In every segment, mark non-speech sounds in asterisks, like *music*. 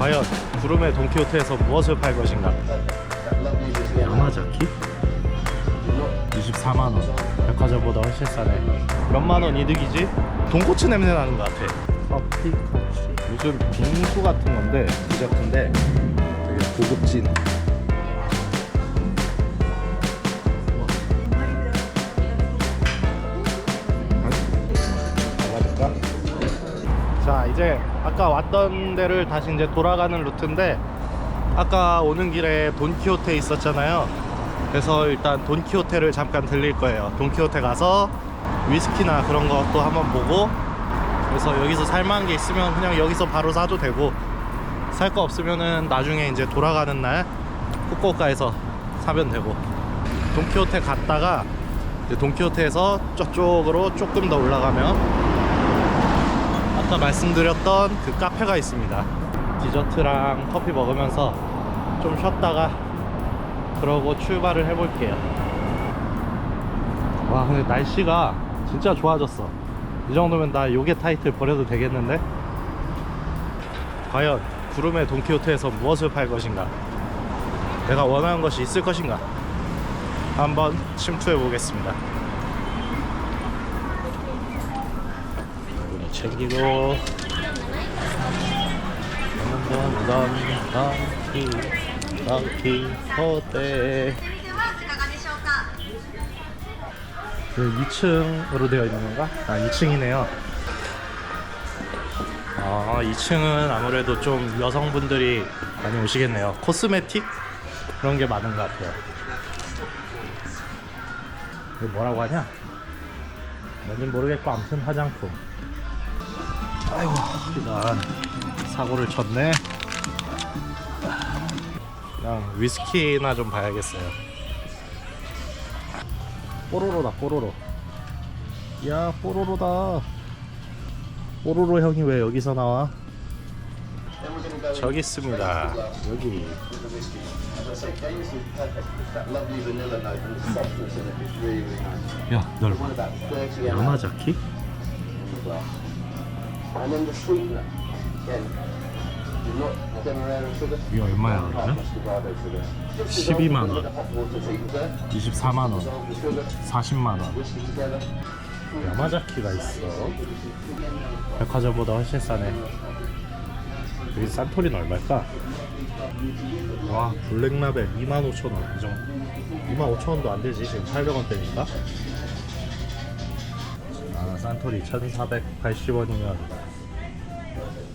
과연 구름의 돈키호테에서 무엇을 팔 것인가? 야마자키? 24만 원 백화점보다 훨씬 싸네 몇만 원 이득이지? 돈코츠 냄새 나는 것 같아 커피 커치 요즘 빙수 같은 건데 디저트인데 되게 고급진 이제 아까 왔던 데를 다시 이제 돌아가는 루트인데 아까 오는 길에 돈키호테 있었잖아요. 그래서 일단 돈키호테를 잠깐 들릴 거예요. 돈키호테 가서 위스키나 그런 것도 한번 보고 그래서 여기서 살만한 게 있으면 그냥 여기서 바로 사도 되고 살 거 없으면은 나중에 이제 돌아가는 날 후쿠오카에서 사면 되고. 돈키호테 갔다가 돈키호테에서 저쪽으로 조금 더 올라가면 아까 말씀드렸던 그 카페가 있습니다. 디저트랑 커피 먹으면서 좀 쉬었다가 그러고 출발을 해볼게요. 와, 근데 날씨가 진짜 좋아졌어. 이 정도면 나 요게 타이틀 버려도 되겠는데? 과연 구름의 돈키호테에서 무엇을 팔 것인가? 내가 원하는 것이 있을 것인가? 한번 침투해 보겠습니다. 이거 챙기고 난난난키 난키 호대 그 2층으로 되어 있는 건가? 아 2층이네요 아 2층은 아무래도 좀 여성분들이 많이 오시겠네요 코스메틱? 그런 게 많은 것 같아요 이거 뭐라고 하냐? 뭔지 모르겠고 암튼 화장품 아이고 일단 사고를 쳤네. 그냥 위스키나 좀 봐야겠어요. 뽀로로다 뽀로로 야 뽀로로다 뽀로로 형이 왜 여기서 나와? 저기 있습니다 여기 야 넓어 야마자키? And then the sweetener. Again, do not demerara sugar. 이게 얼마야 그러면? Muscovado sugar. 12만 The 원 hot water treatment there. 24만 원 Dissolve the sugar, 40만 원. 야마자키가 있어 백화점보다 훨씬 싸네 여기 산토리는 얼마일까? 와 블랙라벨 25,000원 이 정도 25,000원도 안 되지 지금 800원대니까 아 산토리 1,480원이면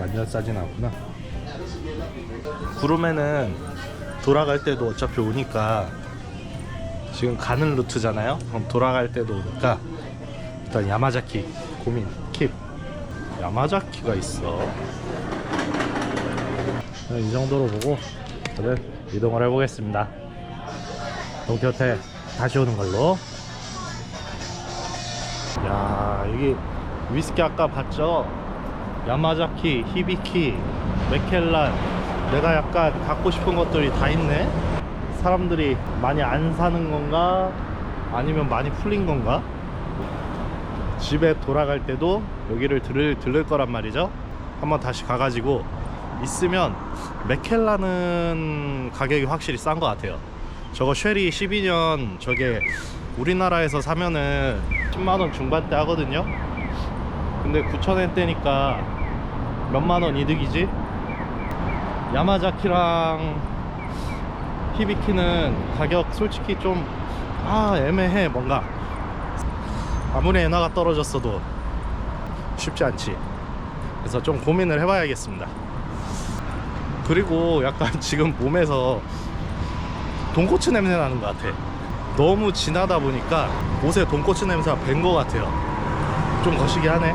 완전 싸진 않구나. 구름에는 돌아갈 때도 어차피 오니까 지금 가는 루트잖아요? 그럼 돌아갈 때도 오니까 일단 야마자키 고민 킵. 야마자키가 있어. 이 정도로 보고 저는 이동을 해보겠습니다. 동키호테 다시 오는 걸로. 야 여기 위스키 아까 봤죠 야마자키 히비키 메켈란 내가 약간 갖고 싶은 것들이 다 있네 사람들이 많이 안 사는 건가 아니면 많이 풀린 건가 집에 돌아갈 때도 여기를 들을, 들를 거란 말이죠. 한번 다시 가가지고 있으면 메켈라는 가격이 확실히 싼 것 같아요. 저거 쉐리 12년 저게 우리나라에서 사면은 10만원 중반대 하거든요. 근데 9천엔대니까 몇만 원 이득이지? 야마자키랑 히비키는 가격 솔직히 좀 아 애매해 뭔가 아무리 엔화가 떨어졌어도 쉽지 않지. 그래서 좀 고민을 해봐야겠습니다. 그리고 약간 *laughs* 지금 몸에서 돈코츠 냄새 나는 것 같아. 너무 진하다 보니까 옷에 돈코츠 냄새가 밴 것 같아요. 좀 거시기 하네.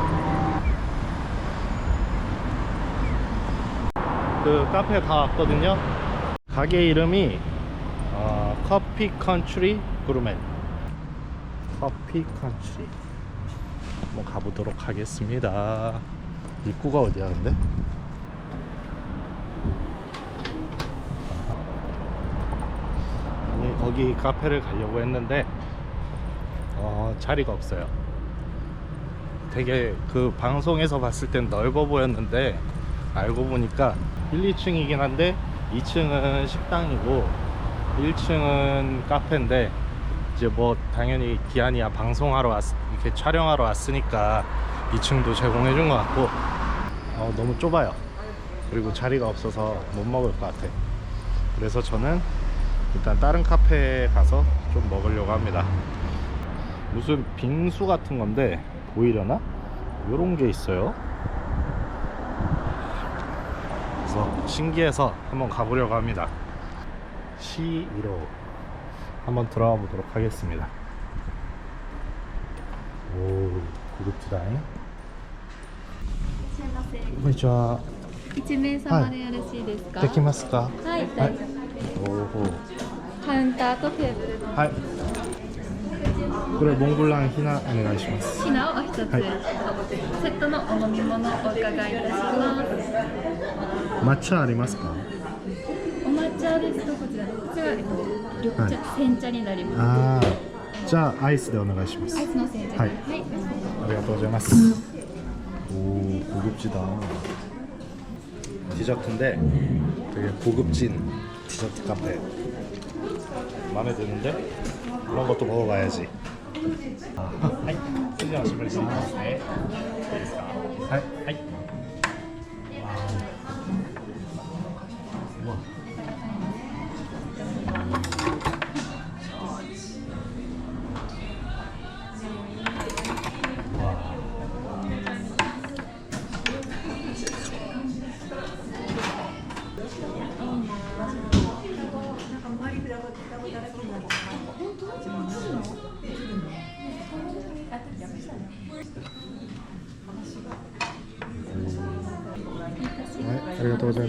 그 카페 다 왔거든요. 가게 이름이 어, 커피 컨트리 구르맨. 커피 컨트리 한번 가보도록 하겠습니다 입구가 어디야 근데? 아니 거기 카페를 가려고 했는데 어, 자리가 없어요 되게 그 방송에서 봤을 땐 넓어 보였는데 알고 보니까 1, 2층이긴 한데 2층은 식당이고 1층은 카페인데 이제 뭐 당연히 기한이야 방송하러 왔 이렇게 촬영하러 왔으니까 2층도 제공해 준 것 같고. 어, 너무 좁아요. 그리고 자리가 없어서 못 먹을 것 같아. 그래서 저는 일단 다른 카페에 가서 좀 먹으려고 합니다. 무슨 빙수 같은 건데 보이려나? 요런 게 있어요 그래서 신기해서 한번 가보려고 합니다 C1호 한번 들어가 보도록 하겠습니다 오 고급지다잉 いらっしゃいませ。 こんにちは一名様でよろしいですか。できますかはい、大丈夫。おおカウンターとテーブルのはいこれモンブランひなお願いします品をお一つ、はいセットのお飲み物をお伺いいたします。 抹茶ありますかお抹茶ですとこちらこちらえっと緑茶、はい煎茶になります。ああじゃあアイスでお願いしますアイスの煎茶。はいはい、ありがとうございます오 고급지다 디저트인데 되게 고급진 디저트 카페 마음에 드는데 그런 것도 먹어봐야지 아, はいそれではおしまいしますねいいですかはいはい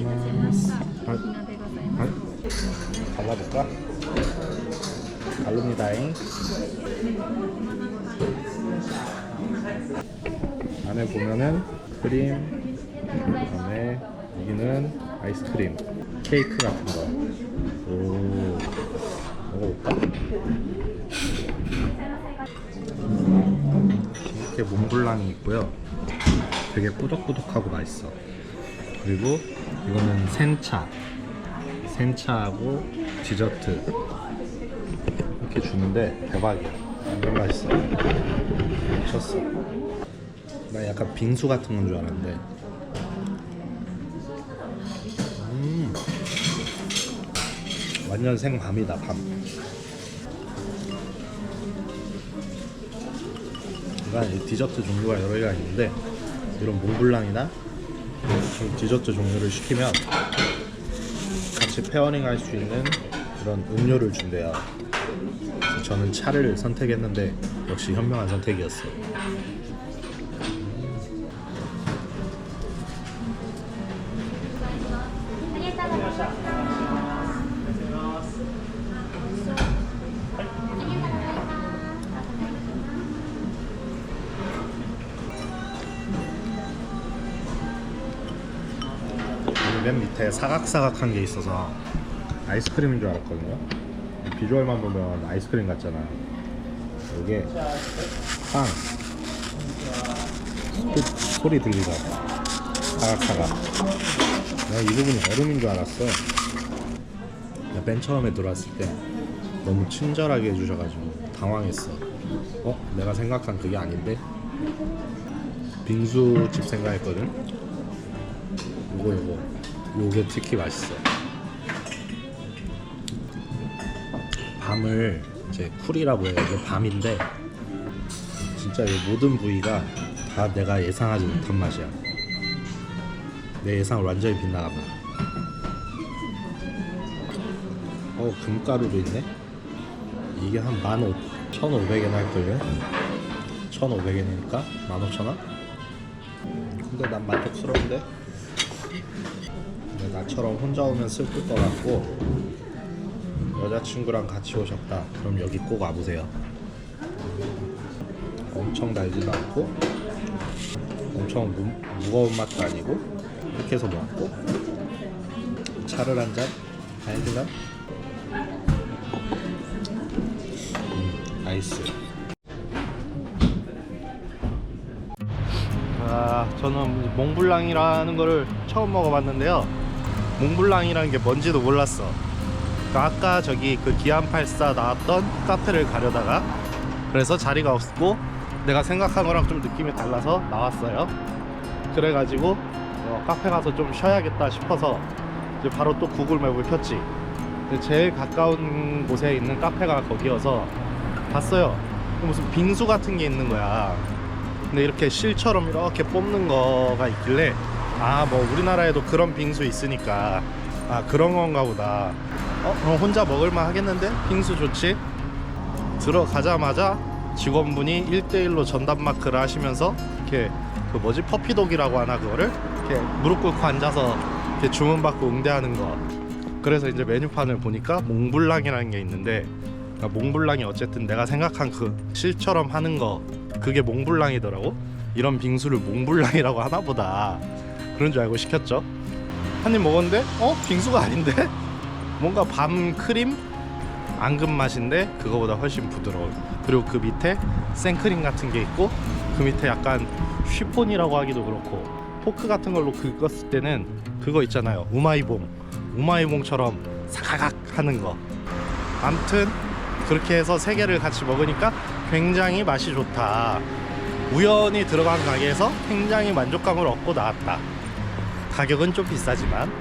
고자이마스 발, 발, 발라볼까? 바릅니다잉. 안에 보면은 크림 그다음에 여기는 아이스크림 케이크 같은 거. 오, 먹어볼까? 이렇게 몽블랑이 있고요. 되게 꾸덕꾸덕하고 맛있어. 그리고 이거는 생차. 생차하고 디저트. 이렇게 주는데 대박이야. 너무 맛있어. 미쳤어. 나 약간 빙수 같은 건 줄 알았는데. 음. 완전 생밤이다 밤. 그러니까 이 디저트 종류가 여러 개가 있는데 이런 몽블랑이나 좀 디저트 종류를 시키면 같이 페어링 할 수 있는 그런 음료를 준대요. 저는 차를 선택했는데 역시 현명한 선택이었어. 여 맨 밑에 사각사각한 게 있어서 아이스크림인 줄 알았거든요. 비주얼만 보면 아이스크림 같잖아. 이게 빵 소, 소리 들리죠? 사각사각. 내가 이 부분이 얼음인 줄 알았어. 맨 처음에 들어왔을 때 너무 친절하게 해주셔가지고 당황했어. 어? 내가 생각한 그게 아닌데? 빙수집 생각했거든. 요거 요거 요게 특히 맛있어. 밤을 이제 쿨이라고 해요 이게 밤인데 진짜 이 모든 부위가 다 내가 예상하지 못한 맛이야. 내 예상을 완전히 빗나가봐. 어 금가루도 있네? 이게 한 15,500엔 할걸요? 1,500엔이니까? 15,000원? 근데 난 만족스러운데 나처럼 혼자 오면 슬플 것 같고 여자친구랑 같이 오셨다. 그럼 여기 꼭 와보세요. 엄청 달지도 않고 엄청 무, 무거운 맛도 아니고 이렇게 해서 먹고 차를 한잔? 아이들랑 음, 아이스. 아 저는 몽블랑이라는 거를 처음 먹어봤는데요. 몽블랑이라는 게 뭔지도 몰랐어. 그러니까 아까 저기 그 기안84 나왔던 카페를 가려다가 그래서 자리가 없고 내가 생각한 거랑 좀 느낌이 달라서 나왔어요. 그래가지고 어, 카페 가서 좀 쉬어야겠다 싶어서 이제 바로 또 구글 맵을 켰지. 제일 가까운 곳에 있는 카페가 거기여서 봤어요. 무슨 빙수 같은 게 있는 거야. 근데 이렇게 실처럼 이렇게 뽑는 거가 있길래 아 뭐 우리나라에도 그런 빙수 있으니까 아 그런 건가 보다. 어 그럼 혼자 먹을만 하겠는데 빙수 좋지? 들어가자마자 직원분이 1대1로 전담 마크를 하시면서 이렇게 그 뭐지 퍼피독이라고 하나 그거를 이렇게 무릎 꿇고 앉아서 이렇게 주문 받고 응대하는 거. 그래서 이제 메뉴판을 보니까 몽블랑이라는 게 있는데 그러니까 몽블랑이 어쨌든 내가 생각한 그 실처럼 하는 거 그게 몽블랑이더라고. 이런 빙수를 몽블랑이라고 하나 보다. 그런 줄 알고 시켰죠. 한 입 먹었는데 어 빙수가 아닌데 *laughs* 뭔가 밤 크림 앙금 맛인데 그거보다 훨씬 부드러워. 그리고 그 밑에 생크림 같은 게 있고 그 밑에 약간 쉬폰이라고 하기도 그렇고 포크 같은 걸로 긁었을 때는 그거 있잖아요. 우마이봉. 우마이봉처럼 사가각 하는 거. 암튼 그렇게 해서 세 개를 같이 먹으니까 굉장히 맛이 좋다. 우연히 들어간 가게에서 굉장히 만족감을 얻고 나왔다. 가격은 좀 비싸지만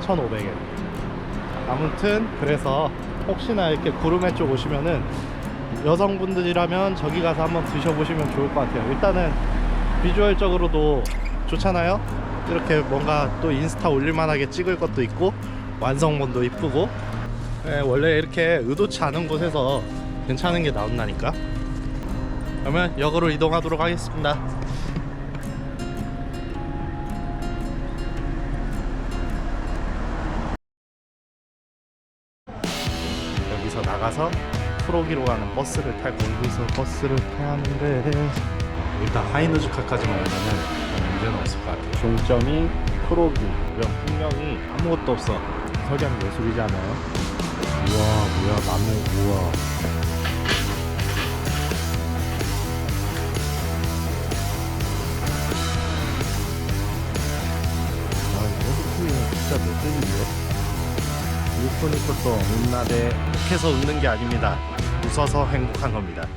1,500엔. 아무튼 그래서 혹시나 이렇게 구름에 쪽 오시면은 여성분들이라면 저기 가서 한번 드셔보시면 좋을 것 같아요. 일단은 비주얼적으로도 좋잖아요. 이렇게 뭔가 또 인스타 올릴만하게 찍을 것도 있고 완성본도 이쁘고 예, 원래 이렇게 의도치 않은 곳에서 괜찮은 게 나온다니까. 그러면 역으로 이동하도록 하겠습니다. 프로기로 가는 버스를 탈 거기서 버스를 타야 하는데 일단 하이누즈카까지만 오면은 문제는 없을 것 같아요. 종점이 프로기 이런 풍경이 아무것도 없어. 석양 예술이지 않아요? 우와 뭐야 나무 우와 아 이거 진짜 멋진데 니코니코또 웃나데 행복해서 웃는 게 아닙니다 웃어서 행복한 겁니다